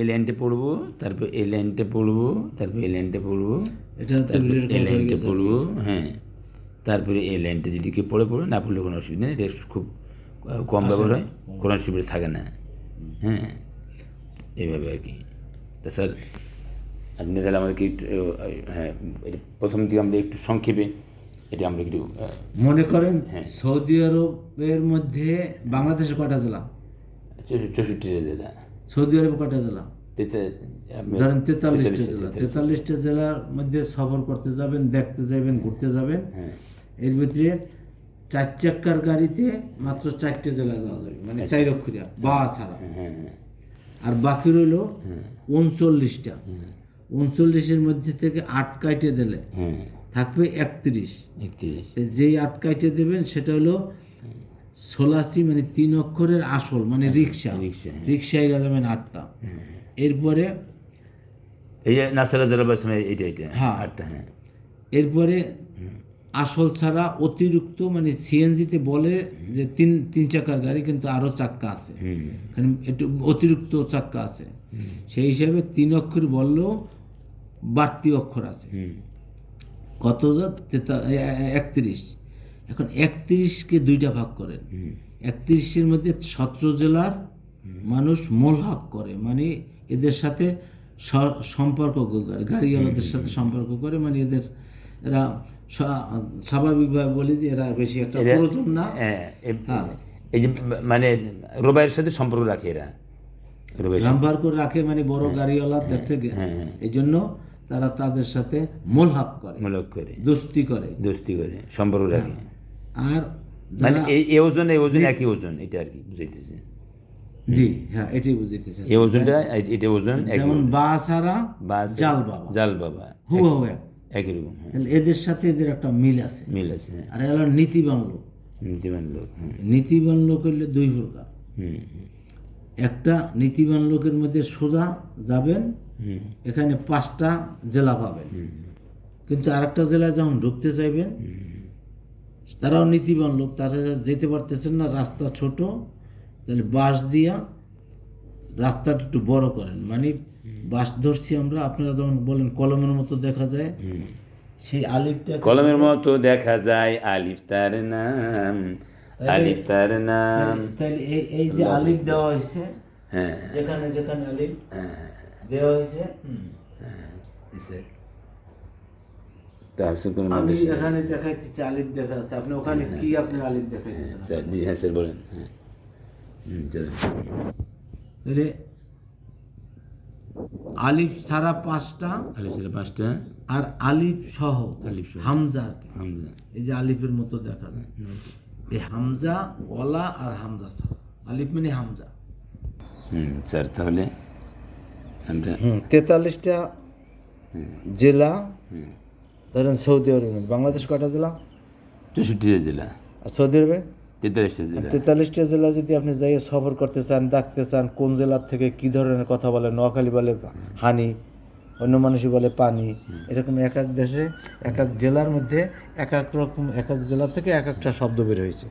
এই লাইনটা পড়ব তারপর এই লাইনটা পড়ব তারপর এই লাইনটা পড়ব এই লাইনটা পড়ব হ্যাঁ। তারপরে এই লাইনটা যদি কেউ পড়ে পড়ে না পড়লে কোনো অসুবিধা নেই এটা খুব কম ব্যবহার হয় কোনো অসুবিধা থাকে না হ্যাঁ এইভাবে আর কি। তা স্যার আপনি তাহলে আমাদেরকে একটু হ্যাঁ প্রথম দিকে আমরা একটু সংক্ষেপে এটা আমরা একটু মনে করেন হ্যাঁ। সৌদি আরবের মধ্যে বাংলাদেশে কয়টা জেলা? চৌষট্টি জেলা। সৌদি আরবে কটা জেলা? ধরেন তেতাল্লিশটা জেলা। তেতাল্লিশটা, জেলার মধ্যে সফর করতে যাবেন দেখতে যাবেন ঘুরতে যাবেন। হ্যাঁ। এর ভিতরে চার চাক্কার গাড়িতে মাত্র চারটে জেলা যাওয়া যাবে মানে চার অক্ষরিয়া বা ছাড়া। হ্যাঁ হ্যাঁ আর বাকি রইল উনচল্লিশটা। উনচল্লিশের মধ্যে থেকে আট কাইটে দিলে হ্যাঁ। থাকবে একত্রিশ। একত্রিশ। যেই আট কাইটে দেবেন সেটা হলো সোলাসি মানে তিন অক্ষরের আসল মানে রিক্সা রিক্সা, হ্যাঁ। রিক্সায় যাবেন আটটা। এরপরে এই এইটা এইটা। হ্যাঁ। আটটা হ্যাঁ। এরপরে আসল ছাড়া অতিরিক্ত মানে সিএনজিতে বলে যে তিন তিন চাকার গাড়ি কিন্তু আরও চাক্কা আছে। হুম। একটু অতিরিক্ত চাক্কা আছে। সেই হিসাবে তিন অক্ষর বললেও বাড়তি অক্ষর আছে। কত? তেতা- এ- এ- একত্রিশ। এখন একত্রিশকে দুইটা ভাগ করেন। একত্রিশের মধ্যে সতেরো জেলার মানুষ মোলহাক করে মানে এদের সাথে সম্পর্ক করে গাড়িওয়ালাদের সাথে সম্পর্ক করে মানে এদের এরা স্বাভাবিকভাবে বলি যে এরা বেশি একটা প্রয়োজন না। হ্যাঁ হ্যাঁ। এই যে মানে রোবাইয়ের সাথে সম্পর্ক রাখে এরা। সম্পর্ক রাখে মানে বড় গাড়িওয়ালা দেখতে গে- এই জন্য তারা তাদের সাথে মোলহাক করে। মূলক করে। দোস্তি করে। দোস্তি করে সম্পর্ক রাখে। আর মানে এই ওজন এই ওজন একই ওজন এটা আর কি বুঝাইতেছে। জি হ্যাঁ এটাই বুঝাইতেছে। এই ওজনটা এটা ওজন যেমন বা ছাড়া বা জাল বাবা। জাল বাবা হুয়া হুয়া। একই রকম হ্যাঁ। তাহলে এদের সাথে এদের একটা মিল আছে। মিল আছে হ্যাঁ। আর এরা নীতিবান লোক। নীতিবান লোক হুম নীতিবান লোক হইলে দুই প্রকার। একটা নীতিবান লোকের মধ্যে সোজা যাবেন হুম। এখানে পাঁচটা জেলা পাবেন। কিন্তু আরেকটা জেলায় যখন ঢুকতে চাইবেন তারাও নীতিবান লোক তারা যেতে পারতেছেন না রাস্তা ছোট তাহলে বাস দিয়া রাস্তাটা একটু বড় করেন। মানে বাস ধরছি আমরা আপনারা যেমন বলেন কলমের মতো দেখা যায়। সেই আলিফটা কলমের মতো দেখা যায় আলিফ তার নাম আলিফ তার নাম। তাহলে এই এই যে আলিফ দেওয়া হয়েছে হ্যাঁ। যেখানে যেখানে আলিফ দেওয়া হয়েছে স্যার তাহসুকুর আমি মাদ্রাসা এখানে দেখাইতেছি আলিফ দেখা আছে। আপনি ওখানে কি আপনি আলিফ দেখাইতেছেন স্যার জি হ্যাঁ স্যার বলেন। হ্যাঁ। হুম, চলুন। তাহলে আলিফ ছাড়া পাঁচটা আলিফ স্যার পাঁচটা। আর আলিফ সহ আলিফ সহ। হামজা হামজা। এই যে আলিফের মতো দেখা যায়। এই হামজা ওলা আর হামজা ছাড়া। আলিফ মানে হামজা। হুম স্যার তাহলে আমরা তেতাল্লিশটা জেলা ধরেন সৌদি আরবে বাংলাদেশ কটা জেলা? চৌষট্টি জেলা। আর সৌদি আরবে? তেতাল্লিশটা জেলা। তেতাল্লিশটা জেলা যদি আপনি যাই সফর করতে চান দেখতে চান কোন জেলার থেকে কি ধরনের কথা বলে? নোয়াখালী বলে হানি অন্য মানুষই বলে পানি। এরকম এক এক দেশে এক এক জেলার মধ্যে এক এক রকম এক এক জেলা থেকে এক একটা শব্দ বের হয়েছে।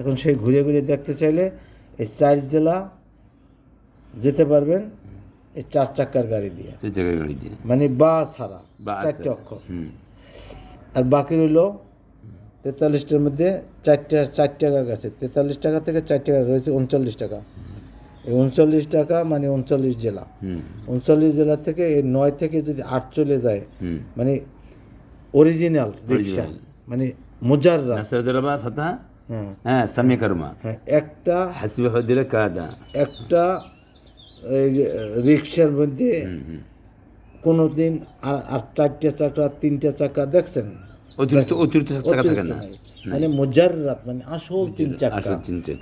এখন সেই ঘুরে ঘুরে দেখতে চাইলে এই চার জেলা যেতে পারবেন। এই চার চাকার গাড়ি দিয়ে। সে জায়গায় গাড়ি দিয়ে। মানে বা ছাড়া বা চারটে। অক্ষর। আর বাকি রইল তেতাল্লিশটার মধ্যে চারটা চার টাকা গেছে তেতাল্লিশ টাকা থেকে চার টাকা রয়েছে উনচল্লিশ টাকা। এই উনচল্লিশ টাকা মানে উনচল্লিশ জেলা। উনচল্লিশ জেলা থেকে এই নয় থেকে যদি আট চলে যায় মানে অরিজিনাল রিক্সা মানে মুজাররা। হ্যাঁ। হ্যাঁ সামিয়া কারমা। হ্যাঁ একটা হাসিবে কাদা একটা এই যে রিক্সার মধ্যে কোনো দিন আর চারটে চাকা তিনটে চাকা দেখছেন? অতিরিক্ত অতিরিক্ত চাকা থাকে না। মানে মুজাররাত মানে আসল তিন চাকা।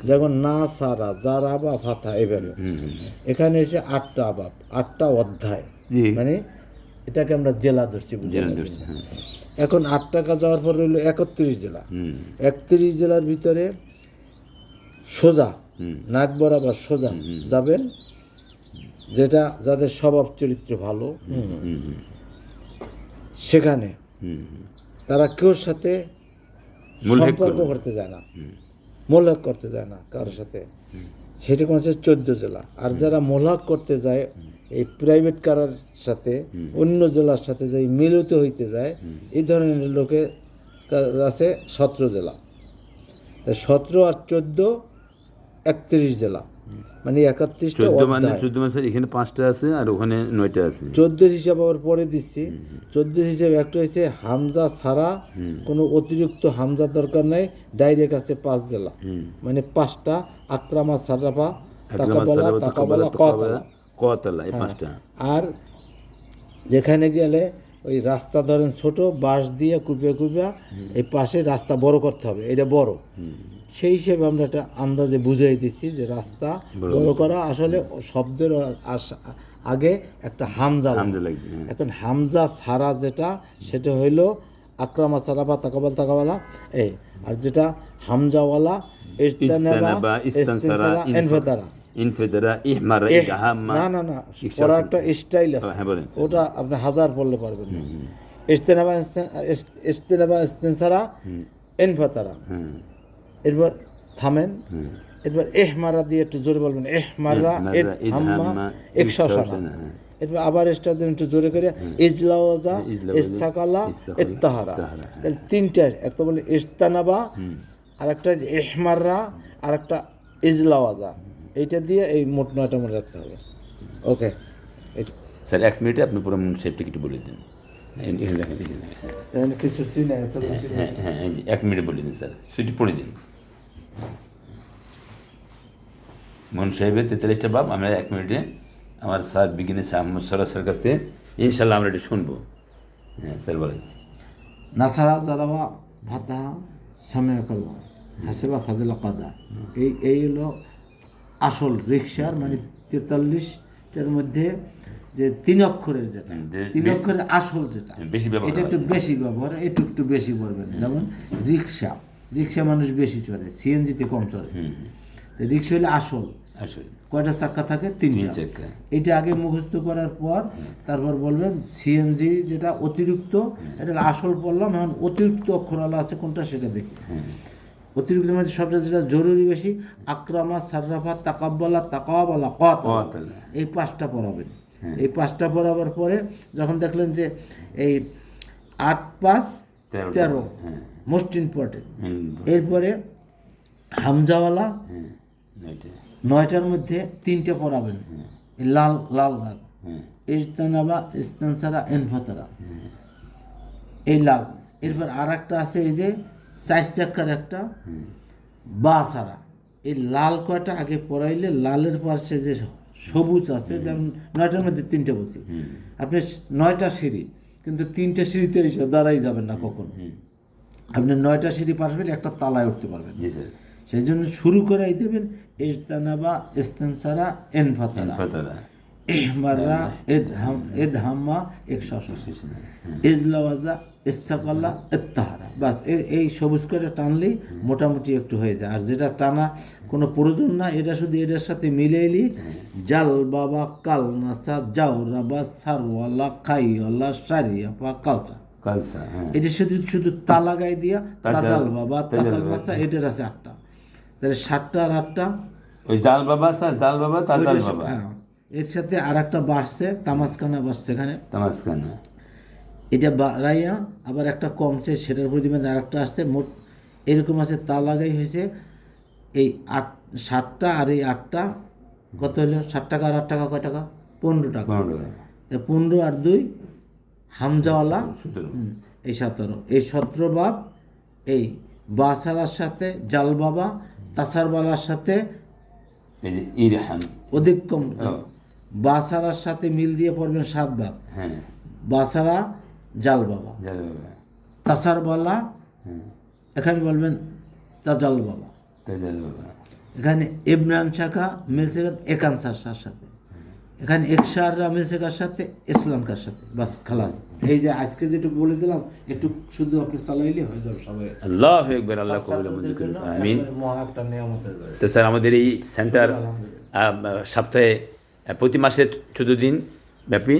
যেমন না সারা যারা বা ফাথা এভাবে। এখানে এসে আটটা আবাব আটটা অধ্যায়। মানে এটাকে আমরা জেলা ধরছি জেলা ধরছে হ্যাঁ। এখন আট টাকা যাওয়ার পর রইল একত্রিশ জেলা। একত্রিশ জেলার ভিতরে সোজা নাক বরাবর সোজা যাবেন যেটা যাদের স্বভাব চরিত্র ভালো সেখানে। তারা কেউর সাথে সম্পর্ক করতে যায় না। মোলক করতে যায় না কারোর সাথে। সেটা কোন হচ্ছে চোদ্দ জেলা। আর যারা মোলক করতে যায় এই প্রাইভেট কারার সাথে অন্য জেলার সাথে যে মিলিত হইতে যায় এই ধরনের লোকের কা- আছে সতেরো জেলা। সতেরো আর চোদ্দ একত্রিশ জেলা। মানে একাত্রিশটা চোদ্দ মানে চোদ্দ এখানে পাঁচটা আছে আর ওখানে নয়টা আছে। চোদ্দোর হিসাব আবার পরে দিচ্ছি। চোদ্দোর হিসাব একটা হচ্ছে হামজা ছাড়া কোনো অতিরিক্ত হামজা দরকার নাই ডাইরেক্ট আছে পাঁচ জেলা। মানে পাঁচটা আক্রামা সারাফা তাকাবালা তাকাবালা তাকাবালা, কতালা। কতালা এই পাঁচটা। আর যেখানে গেলে ওই রাস্তা ধরেন ছোট বাঁশ দিয়ে কুপিয়ে কুপিয়া এই পাশে রাস্তা বড় করতে হবে এটা বড়। সেই হিসেবে আমরা একটা আন্দাজে বুঝাই দিচ্ছি যে রাস্তা বড়। করা আসলে শব্দের আগে একটা হামজা হ্যাঁ। এখন হামজা ছাড়া যেটা সেটা হইল আক্রামা সারা বা তাকাবাল তাকাবালা এই আর যেটা হামজাওয়ালা ইস্তানাবা ইস্তানসারা এনফাতারা। ইহমারা না না না একটা স্টাইল আছে। হ্যাঁ বলেন। ওটা আপনি হাজার পড়লে পারবেন না। ইস্তেনাবা ইস্তেনাবা ইস্তেনসারা এনফাতারা হ্যাঁ এরপর থামেন। হ্যাঁ এরপর এহমারা দিয়ে একটু জোরে বলবেন। এহমারা হাম্মা ইদহাম্মা, একশাসানা হ্যাঁ। এরপর আবার স্টার দিন একটু জোরে করে ইজলাওয়াজা ইসাকালা ইত্তাহারা। হ্যাঁ। তাহলে তিনটা একটা বলে ইস্তানাবা আর একটা এহমাররা আর একটা ইজলাওয়াজা এইটা দিয়ে এই মোট নয়টা মনে রাখতে হবে। ওকে স্যার এক মিনিটে আপনি পুরো সেফটি একটু বলে দিন। কিছু কিছু হ্যাঁ হ্যাঁ এক মিনিটে বলে দিন স্যার। সেটি পড়ে দিন। মন সাহেবের তেতাল্লিশটা বাপ আমরা এক মিনিটে আমার স্যার বিজ্ঞানী মোহাম্মদ স্যার কাছ থেকে ইনশাল্লাহ আমরা এটা শুনব। হ্যাঁ স্যার বলেন। নাসারা জারাবা ভাতা সামনে করবা হাসিবা ফাজিলা কাদা। এই এই হলো আসল রিক্সার মানে তেতাল্লিশটার মধ্যে যে তিন অক্ষরের যেটা তিন অক্ষরের আসল যেটা এটা একটু বেশি ব্যবহার একটু একটু বেশি পড়বেন। যেমন রিক্সা রিক্সা মানুষ বেশি চড়ে সিএনজিতে কম চড়ে। হুম তো রিক্সা হলে আসল। আসলে। কয়টা চাক্কা থাকে? তিন তিনটা এটা আগে মুখস্থ করার পর তারপর বলবেন সিএনজি যেটা অতিরিক্ত এটা আসল বললাম এখন অতিরিক্ত অক্ষরালা আছে কোনটা সেটা দেখি। অতিরিক্ত মধ্যে সবটা যেটা জরুরি বেশি। আক্রামা সার্রাফা তাকাব্বালা তাকাওয়াবালা কত এই পাঁচটা পড়াবেন। এই পাঁচটা পড়াবার পরে যখন দেখলেন যে এই আট পাঁচ তেরো। হ্যাঁ। মোস্ট ইম্পর্টেন্ট এরপরে হামজাওয়ালা হ্যাঁ নয়টার মধ্যে তিনটে পড়াবেন। লাল লাল দাগ হ্যাঁ। ইস্তানসারা এনফাতারা। এই লাল। এরপর আর একটা আছে এই যে চার চাকার একটা বা সারা এই লাল কয়টা আগে পড়াইলে লালের পাশে যে সবুজ আছে যেমন নয়টার মধ্যে তিনটে বসি আপনি নয়টা সিঁড়ি কিন্তু তিনটা সিঁড়িতে এসে দাঁড়াই যাবেন না কখন। আপনি নয়টা সিঁড়ি পাশবেন একটা তালায় উঠতে পারবেন। সেই জন্য শুরু করাই দেবেন ইজতানাবা ইস্তানসারা এনফাতারা। ইহমাররা ইদহাম ইদহাম্মা একশো ইজলাওয়াজা ইসাকাল্লা ইত্তাহারা। বাস এই সবুজ করে টানলেই মোটামুটি একটু হয়ে যায়। আর যেটা টানা কোনো প্রয়োজন না এটা শুধু এটার সাথে মিলেইলি জাল বাবা কাল নাসা জাউরাবা সারওয়ালা খাইওয়ালা সারিয়াপা কালচা। কালসা হ্যাঁ। এটা শুধু শুধু তালা গায়ে দিয়া তাজাল- বাবা তাকাল নাসা এটার আছে আটটা। তাহলে সাতটা আর আটটা। ওই জাল বাবা জাল বাবা তাজাল বাবা। হ্যাঁ, এর সাথে আর একটা বাড়ছে তামাজখানা বাড়ছে এখানে। তামাজখানা এটা বাড়াইয়া আবার একটা কমছে সেটার পরিমাণে আর একটা আসছে মোট এরকম আছে তা লাগাই হয়েছে এই আট সাতটা আর এই আটটা কত হলো? ষাট টাকা আর আট টাকা কয় টাকা? পনেরো টাকা। পনেরো টাকা। পনেরো আর দুই হামজাওয়ালা সতেরো। এই সতেরো। এই সতেরো বাপ এই বাসারার সাথে জাল বাবা তাসারবালার সাথে এই যে ইরহাম। অধিক কম। বাসারার সাথে মিল দিয়ে পড়বেন সাত বাব হ্যাঁ। বাসারা জাল বাবা জাল বাবা তাসার বালা হ্যাঁ। এখানে বলবেন তাজাল বাবা তাজাল বাবা এখানে ইমরান শাখা মিলছে একানসার সার সাথে। এখানে একশাররা মিলছে কার সাথে? ইসলাম কার সাথে? বাস খালাস। এই যে আজকে যেটুকু বলে দিলাম একটু শুধু আপনি চালাইলে হয়ে যাবে সবাই। আল্লাহ একবার আল্লাহ কবুল মঞ্জুর করুন আমিন। তো স্যার আমাদের এই সেন্টার সপ্তাহে প্রতি মাসে চোদ্দ দিন ব্যাপী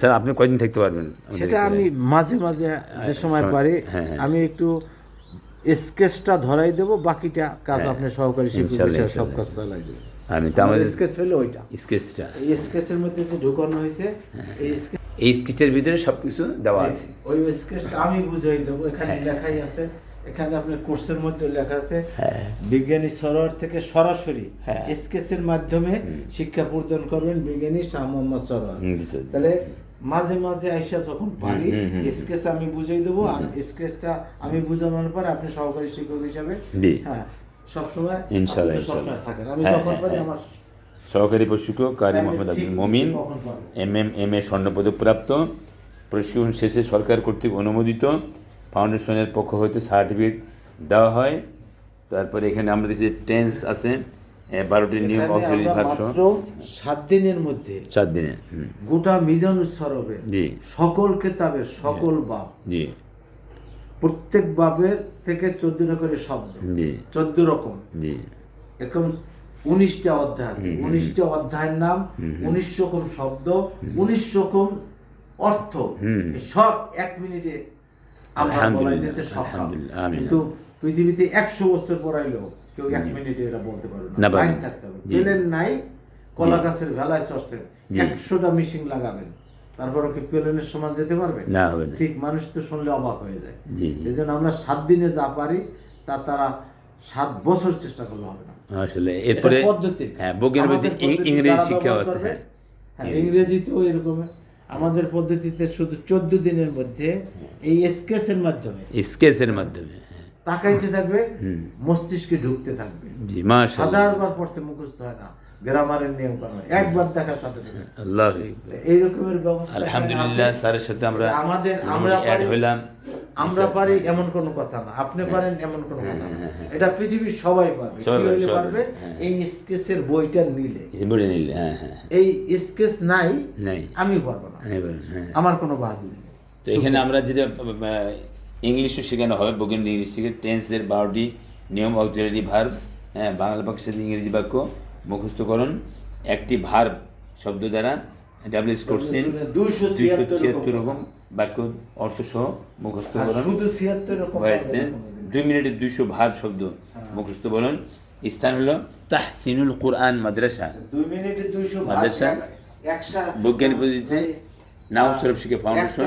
স্যার আপনি কয়দিন থাকতে পারবেন সেটা আমি মাঝে মাঝে যে সময় পারি হ্যাঁ, হ্যাঁ। আমি একটু স্কেচটা ধরাই দেব বাকিটা কাজ আপনি সহকারী শিক্ষক সব কাজ চালাই দেবো। আমি তো আমাদের স্কেচ হলো ওইটা। স্কেচটা। এই স্কেচের মধ্যে যে ঢুকানো হয়েছে এই স্কেচ এই স্কেচের ভিতরে সব কিছু দেওয়া আছে। ওই স্কেচটা আমি বুঝাই দেবো এখানে হ্যাঁ। লেখাই আছে। এখানে আপনার কোর্সের মধ্যে লেখা আছে বিজ্ঞানী সরোয়ার থেকে সরাসরি হ্যাঁ। স্কেচের মাধ্যমে শিক্ষা প্রদান করবেন বিজ্ঞানী শাহ মোহাম্মদ সরোয়ার। তাহলে মাঝে মাঝে আইসা যখন পারি। স্কেচ আমি বুঝাই দেবো আর স্কেচটা আমি বুঝানোর পর আপনি সহকারী শিক্ষক হিসাবে হ্যাঁ সবসময় ইনশাআল্লাহ, আপনি সবসময় থাকেন আমি হ্যাঁ, যখন হ্যাঁ, পারি হ্যাঁ। আমার সহকারী প্রশিক্ষক কারি হ্যাঁ, Mohammad Abdul Momin M M M A স্বর্ণপদক প্রাপ্ত প্রশিক্ষণ শেষে সরকার কর্তৃক অনুমোদিত ফাউন্ডেশনের পক্ষ হতে সার্টিফিকেট দেওয়া হয়। তারপরে এখানে আমরা দেখছি টেন্স আছে বারোটি নিয়ম ভার্সন মাত্র সাত দিনের মধ্যে চার দিনে গোটা মিজান উৎসরবের জি। সকল কেতাবের সকল বাব জি। প্রত্যেক বাবের থেকে চোদ্দটা করে শব্দ জি। চোদ্দ রকম। জি। এরকম উনিশটা অধ্যায় আছে। উনিশটা অধ্যায়ের নাম উনিশ রকম শব্দ উনিশ রকম অর্থ। সব এক মিনিটে আলহামদুলিল্লাহ, আমিন। কিন্তু পৃথিবীতে একশো বছর কেউ এক মিনিটে এটা বলতে পারবে না, লাইন থাকতে হবে। পেলেন নাই কলা গাছের ভেলায় চড়ছেন। একশোটা মিশিং লাগাবেন। তারপরে কি প্লেনের সমান যেতে পারবে? না হবে ঠিক মানুষ তো শুনলে অবাক হয়ে যায়। এই জন্য আমরা সাত দিনে যা পারি তা তারা সাত বছর চেষ্টা করলে হবে না। আসলে এরপরে পদ্ধতি। হ্যাঁ মধ্যে ইংরেজি ব্যবহার আছে হ্যাঁ। হ্যাঁ ইংরেজিতেও এরকম আমাদের পদ্ধতিতে শুধু চোদ্দ দিনের মধ্যে এই স্কেচের মাধ্যমে স্কেচের মাধ্যমে হ্যাঁ। তাকাইতে থাকবে মস্তিষ্কে ঢুকতে থাকবে। হাজারবার পড়ছে মুখস্থ হয় না। গ্রামারের নিয়ম কানুন একবার দেখার সাথে সাথে। আল্লাহ এই রকমের ব্যবস্থা আলহামদুলিল্লাহ স্যারের সাথে আমরা আমাদের আমরা হইলাম। আমরা পারি এমন কোনো কথা না। আপনি পারেন এমন কোনো কথা না। এটা পৃথিবীর সবাই পারবে। পারবে, হ্যাঁ। এই স্কেচের বইটা নিলে। বলে নিলে হ্যাঁ হ্যাঁ। এই স্কেচ নাই নাই। আমি পারব না। হ্যাঁ হ্যাঁ। আমার কোনো বাহাদুরি নেই। তো এখানে আমরা যেটা ইংলিশও শেখানো হবে বগেন ইংলিশ শিখে টেন্সের বারোটি নিয়ম অক্সিলারি ভার্ব হ্যাঁ বাংলা বাক্যের সাথে ইংরেজি বাক্য মুখস্থকরণ একটি ভার্ব শব্দ দ্বারা ডাব্লিউএস করছেন দুইশো ছিয়াত্তর রকম বাক্য অর্থ সহ মুখস্থ শুধু হয়েছে দুই মিনিটে দুইশো ভাব শব্দ মুখস্থ বলন। স্থান হলো তাহসিনুল কোরআন মাদ্রাসা। মাদ্রাসা। বৈজ্ঞানিক পদ্ধতিতে নাও সরফ শিখে ফাউন্ডেশন